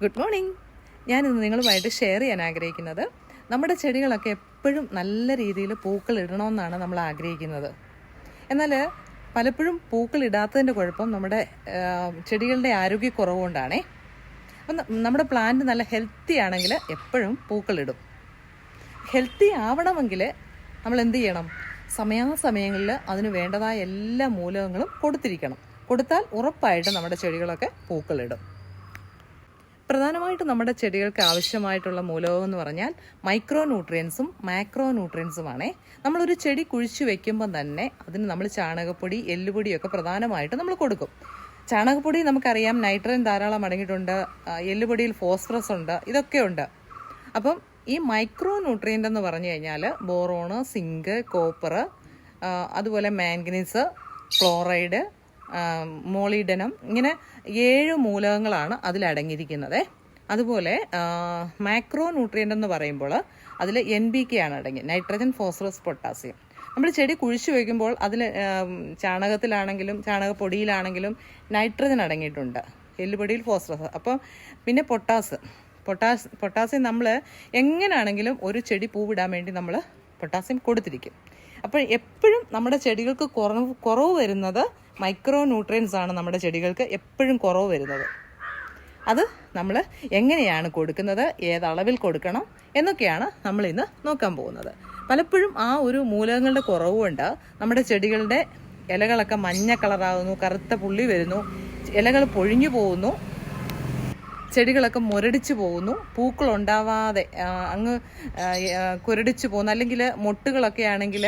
Good morning ഞാനിന്ന് നിങ്ങളുമായിട്ട് share ചെയ്യാൻ ആഗ്രഹിക്കുന്നത് നമ്മുടെ ചെടികളൊക്കെ എപ്പോഴും നല്ല രീതിയിൽ പൂക്കൾ ഇടണമെന്നാണ് നമ്മൾ ആഗ്രഹിക്കുന്നത്. എന്നാൽ പലപ്പോഴും പൂക്കൾ ഇടാത്തതിന്റെ കുഴപ്പം നമ്മുടെ ചെടികളുടെ ആരോഗ്യക്കുറവ് കൊണ്ടാണേ അപ്പം നമ്മുടെ പ്ലാന്റ് നല്ല ഹെൽത്തി ആണെങ്കിൽ എപ്പോഴും പൂക്കൾ ഇടും. ഹെൽത്തി ആവണമെങ്കിൽ നമ്മൾ എന്ത് ചെയ്യണം? സമയാസമയങ്ങളിൽ അതിന് വേണ്ടതായ എല്ലാ മൂലകങ്ങളും കൊടുത്തിരിക്കണം. കൊടുത്താൽ ഉറപ്പായിട്ട് നമ്മുടെ ചെടികളൊക്കെ പൂക്കളിടും പ്രധാനമായിട്ടും നമ്മുടെ ചെടികൾക്ക് ആവശ്യമായിട്ടുള്ള മൂലകം എന്ന് പറഞ്ഞാൽ മൈക്രോ ന്യൂട്രിയൻസും മാക്രോ ന്യൂട്രിയൻസുമാണേ നമ്മളൊരു ചെടി കുഴിച്ചു വെക്കുമ്പം തന്നെ അതിന് നമ്മൾ ചാണകപ്പൊടി എല്ലുപൊടിയൊക്കെ പ്രധാനമായിട്ട് നമ്മൾ കൊടുക്കും. ചാണകപ്പൊടി നമുക്കറിയാം നൈട്രജൻ ധാരാളം അടങ്ങിയിട്ടുണ്ട് എല്ലുപൊടിയിൽ ഫോസ്ഫറസ് ഉണ്ട് ഇതൊക്കെ ഉണ്ട്. അപ്പം ഈ മൈക്രോ ന്യൂട്രിയന്റ് എന്ന് പറഞ്ഞു കഴിഞ്ഞാൽ ബോറോണ് സിങ്ക് കോപ്പർ അതുപോലെ മാംഗനീസ് ക്ലോറൈഡ് മോളിഡനം. ഇങ്ങനെ ഏഴ് മൂലകങ്ങളാണ് അതിലടങ്ങിയിരിക്കുന്നത് അതുപോലെ മാക്രോ ന്യൂട്രിയന്റ് എന്ന് പറയുമ്പോൾ അതിൽ എൻ ബി കെ ആണ് അടങ്ങി. നൈട്രജൻ ഫോസ്ഫറസ് പൊട്ടാസ്യം നമ്മൾ ചെടി കുഴിച്ചു വയ്ക്കുമ്പോൾ അതിൽ ചാണകത്തിലാണെങ്കിലും ചാണകപ്പൊടിയിലാണെങ്കിലും നൈട്രജൻ അടങ്ങിയിട്ടുണ്ട്. എല്ലുപൊടിയിൽ ഫോസ്ഫറസ് അപ്പം പിന്നെ പൊട്ടാസ് പൊട്ടാസ് പൊട്ടാസ്യം നമ്മൾ എങ്ങനെയാണെങ്കിലും ഒരു ചെടി പൂവിടാൻ വേണ്ടി നമ്മൾ പൊട്ടാസ്യം കൊടുത്തിരിക്കും. അപ്പോൾ എപ്പോഴും നമ്മുടെ ചെടികൾക്ക് കുറവ് കുറവ് വരുന്നത് മൈക്രോ ന്യൂട്രിയൻസ് ആണ് നമ്മുടെ ചെടികൾക്ക് എപ്പോഴും കുറവ് വരുന്നത്. അത് നമ്മൾ എങ്ങനെയാണ് കൊടുക്കുന്നത് ഏതളവിൽ കൊടുക്കണം എന്നൊക്കെയാണ് നമ്മൾ ഇന്ന് നോക്കാൻ പോകുന്നത്. പലപ്പോഴും ആ ഒരു മൂലകങ്ങളുടെ കുറവ് കൊണ്ട് നമ്മുടെ ചെടികളുടെ ഇലകളൊക്കെ മഞ്ഞ കളറാകുന്നു കറുത്ത പുള്ളി വരുന്നു ഇലകൾ പൊഴിഞ്ഞു പോകുന്നു ചെടികളൊക്കെ മുരടിച്ചു പോകുന്നു പൂക്കൾ ഉണ്ടാവാതെ അങ്ങ് കുരടിച്ചു പോകുന്നു അല്ലെങ്കിൽ മൊട്ടുകളൊക്കെ ആണെങ്കിൽ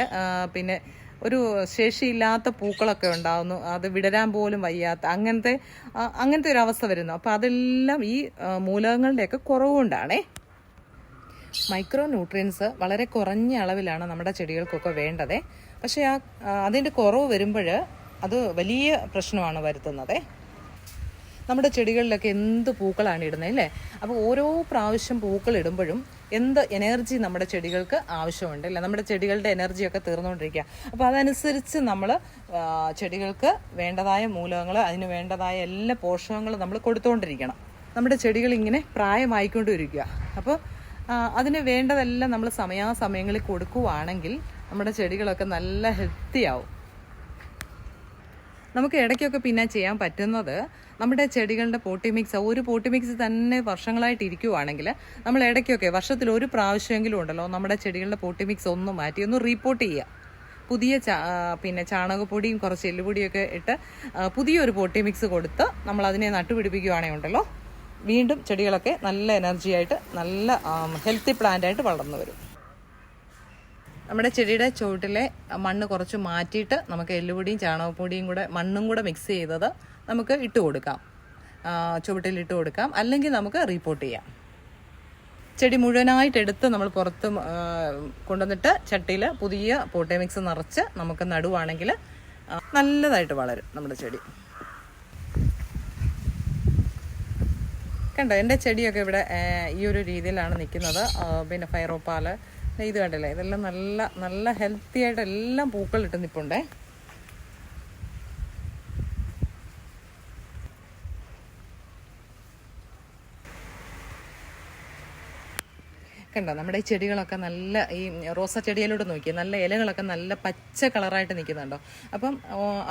പിന്നെ ഒരു ശേഷിയില്ലാത്ത പൂക്കളൊക്കെ ഉണ്ടാവുന്നു. അത് വിടരാൻ പോലും വയ്യാത്ത അങ്ങനത്തെ അങ്ങനത്തെ ഒരു അവസ്ഥ വരുന്നു. അപ്പോൾ അതെല്ലാം ഈ മൂലകങ്ങളുടെയൊക്കെ കുറവുകൊണ്ടാണേ. മൈക്രോ ന്യൂട്രിയൻസ് വളരെ കുറഞ്ഞ അളവിലാണ് നമ്മുടെ ചെടികൾക്കൊക്കെ വേണ്ടത്. പക്ഷേ ആ അതിന്റെ കുറവ് വരുമ്പോൾ അത് വലിയ പ്രശ്നമാണ് വരുത്തുന്നത്. നമ്മുടെ ചെടികളിലൊക്കെ എന്ത് പൂക്കളാണ് ഇടുന്നത് അല്ലേ? അപ്പോൾ ഓരോ പ്രാവശ്യം പൂക്കൾ ഇടുമ്പോഴും എന്ത് എനർജി നമ്മുടെ ചെടികൾക്ക് ആവശ്യമുണ്ട് അല്ലേ? നമ്മുടെ ചെടികളുടെ എനർജിയൊക്കെ തീർന്നുകൊണ്ടിരിക്കുക. അപ്പോൾ അതനുസരിച്ച് നമ്മൾ ചെടികൾക്ക് വേണ്ടതായ മൂലകങ്ങൾ അതിന് വേണ്ടതായ എല്ലാ പോഷകങ്ങളും നമ്മൾ കൊടുത്തുകൊണ്ടിരിക്കണം നമ്മുടെ ചെടികൾ ഇങ്ങനെ പ്രായമായിക്കൊണ്ടിരിക്കുക. അപ്പോൾ അതിന് വേണ്ടതെല്ലാം നമ്മൾ സമയാസമയങ്ങളിൽ കൊടുക്കുവാണെങ്കിൽ നമ്മുടെ ചെടികളൊക്കെ നല്ല ഹെൽത്തി ആവും. നമുക്ക് ഇടയ്ക്കൊക്കെ പിന്നെ ചെയ്യാൻ പറ്റുന്നത് നമ്മുടെ ചെടികളുടെ പോട്ടി മിക്സ് ഒരു പോട്ടി മിക്സ് തന്നെ വർഷങ്ങളായിട്ട് ഇരിക്കുവാണെങ്കിൽ നമ്മൾ ഇടയ്ക്കൊക്കെ വർഷത്തിൽ ഒരു പ്രാവശ്യമെങ്കിലും ഉണ്ടല്ലോ നമ്മുടെ ചെടികളുടെ പോട്ടി മിക്സ് ഒന്ന് മാറ്റി ഒന്ന് റീപ്പോർട്ട് ചെയ്യുക. പുതിയ പിന്നെ ചാണകപ്പൊടിയും കുറച്ച് എല്ലുപൊടിയൊക്കെ ഇട്ട് പുതിയൊരു പോട്ടി മിക്സ് കൊടുത്ത് നമ്മൾ അതിനെ നട്ടുപിടിപ്പിക്കുകയാണെങ്കിൽ ഉണ്ടല്ലോ. വീണ്ടും ചെടികളൊക്കെ നല്ല എനർജി ആയിട്ട് നല്ല ഹെൽത്തി പ്ലാന്റായിട്ട് വളർന്നു വരും. നമ്മുടെ ചെടിയുടെ ചുവട്ടിലെ മണ്ണ് കുറച്ച് മാറ്റിയിട്ട് നമുക്ക് എല്ലുപൊടിയും ചാണകപ്പൊടിയും കൂടെ മണ്ണും കൂടെ മിക്സ് ചെയ്തത് നമുക്ക് ഇട്ട് കൊടുക്കാം. ചുവട്ടിൽ ഇട്ട് കൊടുക്കാം. അല്ലെങ്കിൽ നമുക്ക് റീപ്പോർട്ട് ചെയ്യാം. ചെടി മുഴുവനായിട്ട് എടുത്ത് നമ്മൾ പുറത്ത് കൊണ്ടുവന്നിട്ട് ചട്ടിയിൽ പുതിയ പോട്ടേ മിക്സ് നിറച്ച് നമുക്ക് നടുവാണെങ്കിൽ നല്ലതായിട്ട് വളരും നമ്മുടെ ചെടി. കണ്ടോ എന്റെ ചെടിയൊക്കെ ഇവിടെ ഈ ഒരു രീതിയിലാണ് നിൽക്കുന്നത്. പിന്നെ ഫയറോപ്പാൽ ഇത് കണ്ടില്ലേ ഇതെല്ലാം നല്ല നല്ല ഹെൽത്തി ആയിട്ട് എല്ലാം പൂക്കളിട്ട് നിൽപ്പുണ്ടേ. കണ്ടോ? നമ്മുടെ ഈ ചെടികളൊക്കെ നല്ല ഈ റോസ ചെടിയിലൂടെ നോക്കി നല്ല ഇലകളൊക്കെ നല്ല പച്ച കളറായിട്ട് നിൽക്കുന്നുണ്ടോ അപ്പം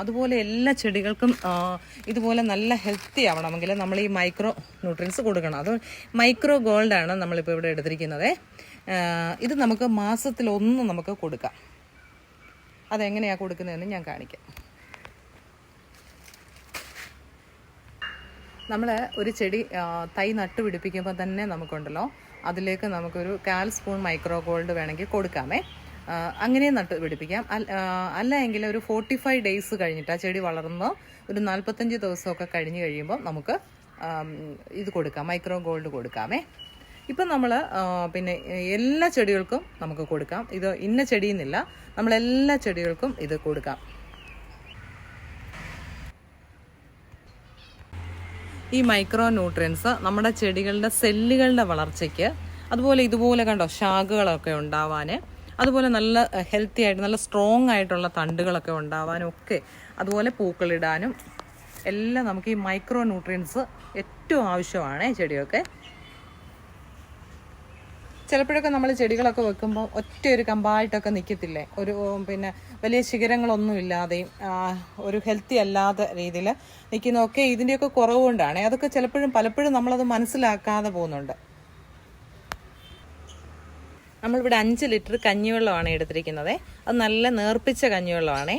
അതുപോലെ എല്ലാ ചെടികൾക്കും ഇതുപോലെ നല്ല ഹെൽത്തി ആവണമെങ്കിൽ നമ്മൾ ഈ മൈക്രോ ന്യൂട്രിയൻസ് കൊടുക്കണം. അത് മൈക്രോ ഗോൾഡാണ് നമ്മളിപ്പോൾ ഇവിടെ എടുത്തിരിക്കുന്നത്. ഇത് നമുക്ക് മാസത്തിലൊന്ന് നമുക്ക് കൊടുക്കാം. അതെങ്ങനെയാണ് കൊടുക്കുന്നതെന്ന് ഞാൻ കാണിക്കാം. നമ്മൾ ഒരു ചെടി തൈ നട്ടു പിടിപ്പിക്കുമ്പോൾ തന്നെ നമുക്കുണ്ടല്ലോ അതിലേക്ക് നമുക്കൊരു കാൽ സ്പൂൺ മൈക്രോ ഗോൾഡ് വേണമെങ്കിൽ കൊടുക്കാമേ. അങ്ങനെ നട്ട് പിടിപ്പിക്കാം. അല്ല എങ്കിൽ ഒരു ഫോർട്ടി ഫൈവ് ഡേയ്സ് കഴിഞ്ഞിട്ട് ആ ചെടി വളർന്ന് ഒരു നാൽപ്പത്തഞ്ച് ദിവസമൊക്കെ കഴിഞ്ഞ് കഴിയുമ്പോൾ നമുക്ക് ഇത് കൊടുക്കാം മൈക്രോ ഗോൾഡ് കൊടുക്കാമേ. ഇപ്പം നമ്മൾ പിന്നെ എല്ലാ ചെടികൾക്കും നമുക്ക് കൊടുക്കാം. ഇത് ഇന്ന ചെടിയെന്നില്ല നമ്മളെല്ലാ ചെടികൾക്കും ഇത് കൊടുക്കാം. ഈ മൈക്രോ ന്യൂട്രിയൻസ് നമ്മുടെ ചെടികളുടെ സെല്ലുകളുടെ വളർച്ചയ്ക്ക് അതുപോലെ ഇതുപോലെ കണ്ടോ ശാഖകളൊക്കെ ഉണ്ടാവാൻ അതുപോലെ നല്ല ഹെൽത്തി ആയിട്ട് നല്ല സ്ട്രോങ് ആയിട്ടുള്ള തണ്ടുകളൊക്കെ ഉണ്ടാവാനും ഒക്കെ അതുപോലെ പൂക്കളിടാനും എല്ലാം നമുക്ക് ഈ മൈക്രോ ന്യൂട്രിയൻസ് ഏറ്റവും ആവശ്യമാണ് ചെടിയൊക്കെ ചിലപ്പോഴൊക്കെ നമ്മൾ ചെടികളൊക്കെ വെക്കുമ്പോൾ ഒറ്റ ഒരു കമ്പായിട്ടൊക്കെ നിൽക്കത്തില്ലേ ഒരു പിന്നെ വലിയ ശിഖരങ്ങളൊന്നും ഇല്ലാതെയും ഒരു ഹെൽത്തി അല്ലാത്ത രീതിയിൽ നിൽക്കുന്നതൊക്കെ ഇതിന്റെയൊക്കെ കുറവ് കൊണ്ടാണ് അതൊക്കെ ചിലപ്പോഴും പലപ്പോഴും നമ്മളത് മനസ്സിലാക്കാതെ പോകുന്നുണ്ട്. നമ്മളിവിടെ അഞ്ച് ലിറ്റർ കഞ്ഞിവെള്ളമാണ് എടുത്തിരിക്കുന്നത്. അത് നല്ല നേർപ്പിച്ച കഞ്ഞിവെള്ളമാണേ.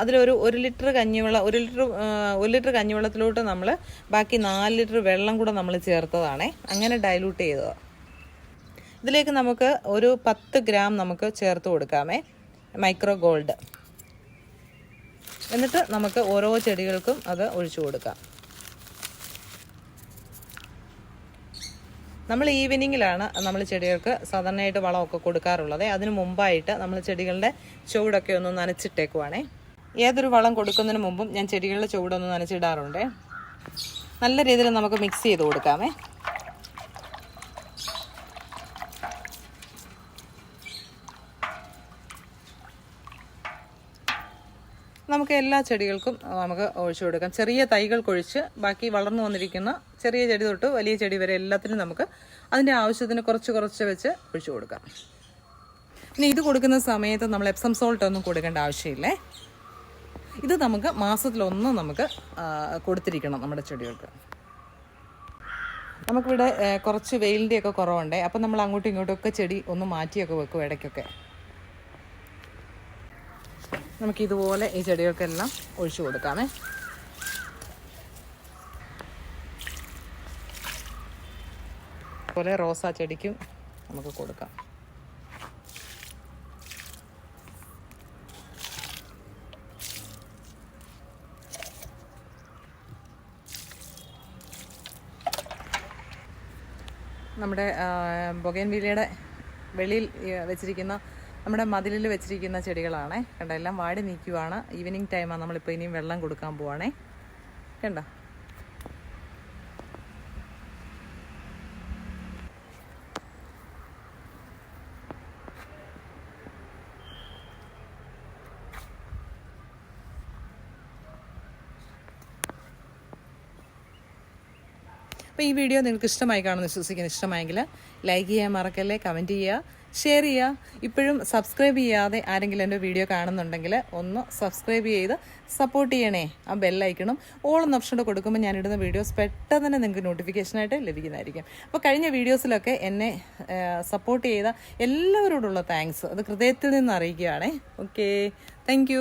അതിലൊരു ഒരു ലിറ്റർ കഞ്ഞിവെള്ളം ഒരു ലിറ്റർ ഒരു ലിറ്റർ കഞ്ഞിവെള്ളത്തിലോട്ട് നമ്മൾ ബാക്കി നാല് ലിറ്റർ വെള്ളം കൂടെ നമ്മൾ ചേർത്തതാണേ. അങ്ങനെ ഡൈലൂട്ട് ചെയ്തതാണ് ഇതിലേക്ക് നമുക്ക് ഒരു പത്ത് ഗ്രാം നമുക്ക് ചേർത്ത് കൊടുക്കാമേ. Micro gold. എന്നിട്ട് നമുക്ക് ഓരോ ചെടികൾക്കും അത് ഒഴിച്ചു കൊടുക്കാം. നമ്മൾ ഈവനിങ്ങിലാണ് നമ്മൾ ചെടികൾക്ക് സാധാരണയായിട്ട് വളമൊക്കെ കൊടുക്കാറുള്ളത്. അതിന് മുമ്പായിട്ട് നമ്മൾ ചെടികളുടെ ചുവടൊക്കെ ഒന്ന് നനച്ചിട്ടേക്കുവാണേ. ഏതൊരു വളം കൊടുക്കുന്നതിന് മുമ്പും ഞാൻ ചെടികളുടെ ചുവടൊന്ന് നനച്ചിടാറുണ്ട്. നല്ല രീതിയിൽ നമുക്ക് മിക്സ് ചെയ്ത് കൊടുക്കാമേ. നമുക്ക് എല്ലാ ചെടികൾക്കും നമുക്ക് ഒഴിച്ചു കൊടുക്കാം. ചെറിയ തൈകൾക്കൊഴിച്ച് ബാക്കി വളർന്നു വന്നിരിക്കുന്ന ചെറിയ ചെടി തൊട്ട് വലിയ ചെടി വരെ എല്ലാത്തിനും നമുക്ക് അതിന്റെ ആവശ്യത്തിന് കുറച്ച് കുറച്ച് വെച്ച് ഒഴിച്ചു കൊടുക്കാം. ഇനി ഇത് കൊടുക്കുന്ന സമയത്ത് നമ്മൾ എപ്സം സോൾട്ട് ഒന്നും കൊടുക്കേണ്ട ആവശ്യമില്ലേ? ഇത് നമുക്ക് മാസത്തിലൊന്ന് നമുക്ക് കൊടുത്തിരിക്കണം നമ്മുടെ ചെടികൾക്ക്. നമുക്കിവിടെ കുറച്ച് വെയിലിന്റെയൊക്കെ കുറവുണ്ടേ. അപ്പം നമ്മൾ അങ്ങോട്ടും ഇങ്ങോട്ടും ഒക്കെ ചെടി ഒന്ന് മാറ്റിയൊക്കെ വെക്കും ഇടയ്ക്കൊക്കെ. നമുക്ക് ഇതുപോലെ ഈ ചെടികൾക്കെല്ലാം ഒഴിച്ചു കൊടുക്കാമേ. അതുപോലെ റോസാ ചെടിക്കും നമുക്ക് കൊടുക്കാം. നമ്മുടെ ബൊഗേൻ വിലയുടെ വെളിയിൽ വെച്ചിരിക്കുന്ന നമ്മുടെ മതിലിൽ വെച്ചിരിക്കുന്ന ചെടികളാണേ. കണ്ടോ എല്ലാം വാടി നിൽക്കുവാണ്. ഈവനിങ് ടൈമാണ് നമ്മളിപ്പോൾ ഇനിയും വെള്ളം കൊടുക്കാൻ പോവാണേ. കണ്ട? അപ്പോൾ ഈ വീഡിയോ നിങ്ങൾക്ക് ഇഷ്ടമായി കാണുമെന്ന് വിശ്വസിക്കുന്നു. ഇഷ്ടമായെങ്കിൽ ലൈക്ക് ചെയ്യാൻ മറക്കല്ലേ കമന്റ് ചെയ്യുക ഷെയർ ചെയ്യുക ഇപ്പോഴും സബ്സ്ക്രൈബ് ചെയ്യാതെ ആരെങ്കിലും എന്റെ വീഡിയോ കാണുന്നുണ്ടെങ്കിൽ ഒന്ന് സബ്സ്ക്രൈബ് ചെയ്ത് സപ്പോർട്ട് ചെയ്യണേ ആ ബെല്ലൈക്കണം ഓൾ ഓപ്ഷൻ കൊടുക്കുമ്പോൾ ഞാനിടുന്ന വീഡിയോസ് പെട്ടെന്ന് തന്നെ നിങ്ങൾക്ക് നോട്ടിഫിക്കേഷനായിട്ട് ലഭിക്കുന്നതായിരിക്കും. അപ്പോൾ കഴിഞ്ഞ വീഡിയോസിലൊക്കെ എന്നെ സപ്പോർട്ട് ചെയ്ത എല്ലാവരോടുള്ള താങ്ക്സ് അത് ഹൃദയത്തിൽ നിന്ന് അറിയിക്കുകയാണേ. Okay thank